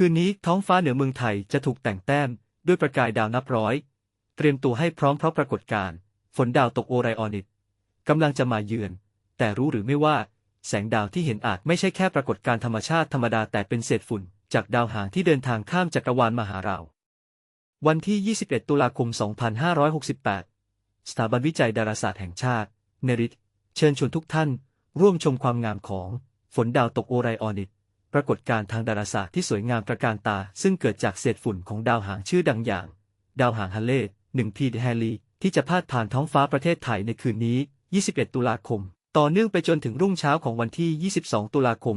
คืนนี้ท้องฟ้าเหนือเมืองไทยจะถูกแต่งแต้มด้วยประกายดาวนับร้อย เตรียมตัวให้พร้อมเพราะปรากฏการณ์ฝนดาวตกโอไรออนิตกำลังจะมาเยือน แต่รู้หรือไม่ว่า แสงดาวที่เห็นอาจไม่ใช่แค่ปรากฏการณ์ธรรมชาติธรรมดาแต่เป็นเศษฝุ่น จากดาวหางที่เดินทางข้ามจักรวาลมาหาเรา วันที่ 21 ตุลาคม 2568 สถาบันวิจัยดาราศาสตร์แห่งชาติ เนริตเชิญชวนทุกท่าน ร่วมชมความงามของฝนดาวตกโอไรออนิต ปรากฏการณ์ทางดาราศาสตร์ที่สวยงามตระการตา ซึ่งเกิดจากเศษฝุ่นของดาวหางชื่อดังอย่าง ดาวหางฮัลเล่หนึ่งพีแฮลี ที่จะพาดผ่านท้องฟ้าประเทศไทยในคืนนี้ 21 ตุลาคม ต่อเนื่องไปจนถึงรุ่งเช้าของวันที่ 22 ตุลาคม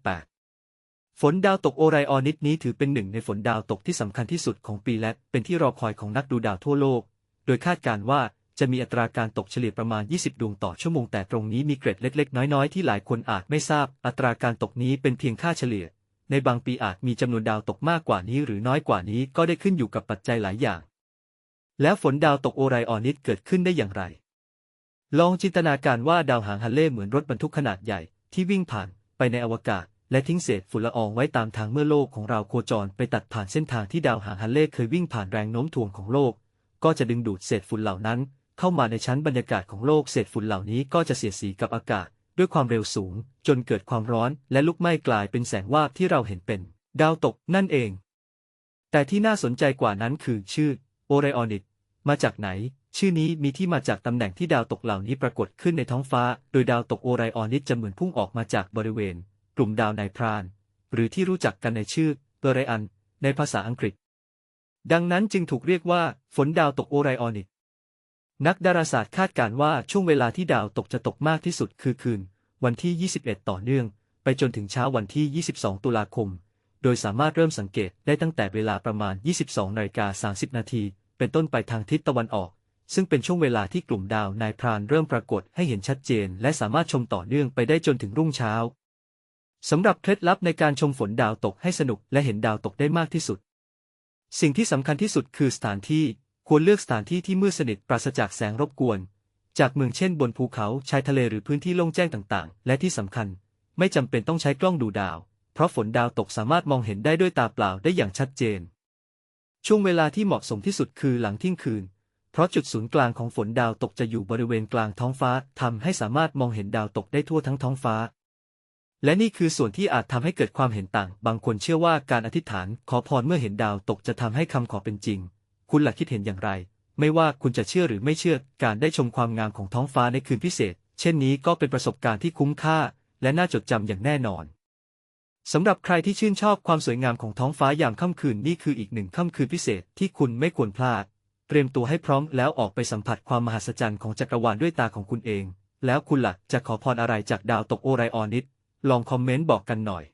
2568 ฝนดาวตกโอไรออนิตนี้ถือเป็นหนึ่งในฝนดาวตกที่สำคัญที่สุดของปีและเป็นที่รอคอยของนักดูดาวทั่วโลก โดยคาดการณ์ว่า จะมีอัตราการตกเฉลี่ยประมาณ 20 ดวงต่อชั่วโมงแต่ตรงนี้มีเกร็ดเล็ก ๆ น้อย ๆ ที่หลายคนอาจไม่ทราบ อัตราการตกนี้เป็นเพียงค่าเฉลี่ย ในบางปีอาจมีจำนวนดาวตกมากกว่านี้หรือน้อยกว่านี้ก็ได้ขึ้นอยู่กับปัจจัยหลายอย่าง แล้วฝนดาวตกโอไรออนิตเกิดขึ้นได้อย่างไร ลองจินตนาการว่าดาวหางฮัลเล่เหมือนรถบรรทุกขนาดใหญ่ที่วิ่งผ่านไปในอวกาศและทิ้งเศษฝุ่นละอองไว้ตามทางเมื่อโลกของเราโคจรไปตัดผ่านเส้นทางที่ดาวหางฮัลเล่เคยวิ่งผ่านแรงโน้มถ่วงของโลก ก็จะดึงดูดเศษฝุ่นเหล่านั้น เข้ามาในชั้นบรรยากาศของโลกเศษฝุ่นเหล่านี้ก็จะเสียดสีกับอากาศ ด้วยความเร็วสูง จนเกิดความร้อนและลุกไหม้กลายเป็นแสงวาบที่เราเห็นเป็น ดาวตกนั่นเอง แต่ที่น่าสนใจกว่านั้นคือชื่อโอไรออนิตมาจากไหน ชื่อนี้มีที่มาจากตำแหน่งที่ดาวตกเหล่านี้ปรากฏขึ้นในท้องฟ้า โดยดาวตกโอไรออนิตจะเหมือนพุ่งออกมาจากบริเวณ กลุ่มดาวนายพราน หรือที่รู้จักกันในชื่อเบอร์ไรอัน ในภาษาอังกฤษ ดังนั้นจึงถูกเรียกว่า ฝนดาวตกโอไรออนิต นักดาราศาสตร์คาดการณ์ว่าช่วงเวลาที่ดาวตกจะตกมากที่สุดคือคืน วันที่ 21 ต่อเนื่อง ไปจนถึงเช้าวันที่ 22 ตุลาคม โดยสามารถเริ่มสังเกตได้ตั้งแต่เวลาประมาณ 22นาฬิกา30 นาที เป็นต้นไปทางทิศตะวันออก ซึ่งเป็นช่วงเวลาที่กลุ่มดาวนายพรานเริ่มปรากฏให้เห็นชัดเจน และสามารถชมต่อเนื่องไปได้จนถึงรุ่งเช้าสำหรับเคล็ดลับในการชมฝนดาวตกให้สนุกและเห็นดาวตกได้มากที่สุด สิ่งที่สำคัญที่สุดคือสถานที่ ควรเลือกสถานที่ที่มืดสนิทปราศจากแสงรบกวน จากเมืองเช่นบนภูเขาชายทะเลหรือพื้นที่โล่งแจ้งต่างๆ และที่สำคัญ ไม่จำเป็นต้องใช้กล้องดูดาว เพราะฝนดาวตกสามารถมองเห็นได้ด้วยตาเปล่าได้อย่างชัดเจน ช่วงเวลาที่เหมาะสมที่สุดคือหลังเที่ยงคืน เพราะจุดศูนย์กลางของฝนดาวตกจะอยู่บริเวณกลางท้องฟ้าทำให้สามารถมองเห็นดาวตกได้ทั่วทั้งท้องฟ้าและนี่คือส่วนที่อาจทำให้เกิดความเห็นต่าง บางคนเชื่อว่าการอธิษฐาน ขอพรเมื่อเห็นดาวตกจะทำให้คำขอเป็นจริง คุณหลักคิดเห็นอย่างไร ไม่ว่าคุณจะเชื่อหรือไม่เชื่อ การได้ชมความงามของท้องฟ้าในคืนพิเศษ เช่นนี้ก็เป็นประสบการณ์ที่คุ้มค่า และน่าจดจำอย่างแน่นอนสำหรับใครที่ชื่นชอบความสวยงามของท้องฟ้ายามค่ำคืนนี่คืออีกหนึ่งค่ำคืนพิเศษที่คุณไม่ควรพลาด เตรียมตัวให้พร้อมแล้วออกไปสัมผัสความมหัศจรรย์ของจักรวาลด้วยตาของคุณเอง แล้วคุณล่ะจะขอพรอะไรจากดาวตกโอไรออนิตลองคอมเมนต์บอกกันหน่อย